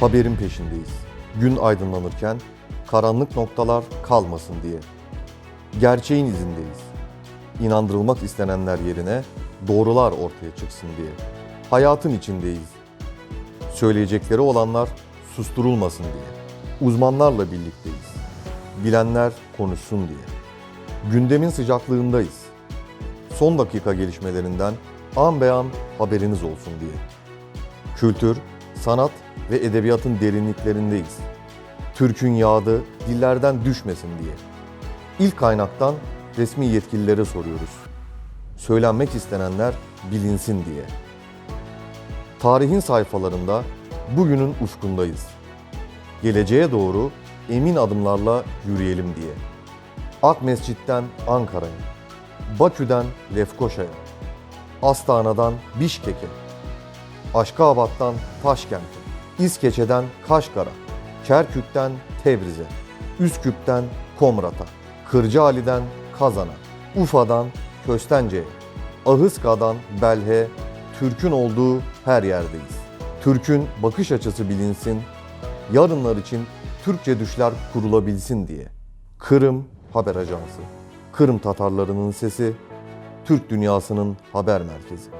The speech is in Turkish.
Haberin peşindeyiz. Gün aydınlanırken karanlık noktalar kalmasın diye. Gerçeğin izindeyiz. İnandırılmak istenenler yerine doğrular ortaya çıksın diye. Hayatın içindeyiz. Söyleyecekleri olanlar susturulmasın diye. Uzmanlarla birlikteyiz. Bilenler konuşsun diye. Gündemin sıcaklığındayız. Son dakika gelişmelerinden an be an haberiniz olsun diye. Kültür, sanat ve edebiyatın derinliklerindeyiz. Türk'ün yağdı dillerden düşmesin diye. İlk kaynaktan resmi yetkililere soruyoruz. Söylenmek istenenler bilinsin diye. Tarihin sayfalarında bugünün ufkundayız. Geleceğe doğru emin adımlarla yürüyelim diye. Ak Mescid'den Ankara'ya, Bakü'den Lefkoşa'ya, Astana'dan Bişkek'e, Aşkabat'tan Taşkent'e, İskeçe'den Kaşgar'a, Kerkük'ten Tebriz'e, Üsküp'ten Komrat'a, Kırcaali'den Kazan'a, Ufa'dan Köstence'ye, Ahıska'dan Belhe, Türk'ün olduğu her yerdeyiz. Türk'ün bakış açısı bilinsin, yarınlar için Türkçe düşler kurulabilsin diye. Kırım Haber Ajansı, Kırım Tatarlarının sesi, Türk dünyasının haber merkezi.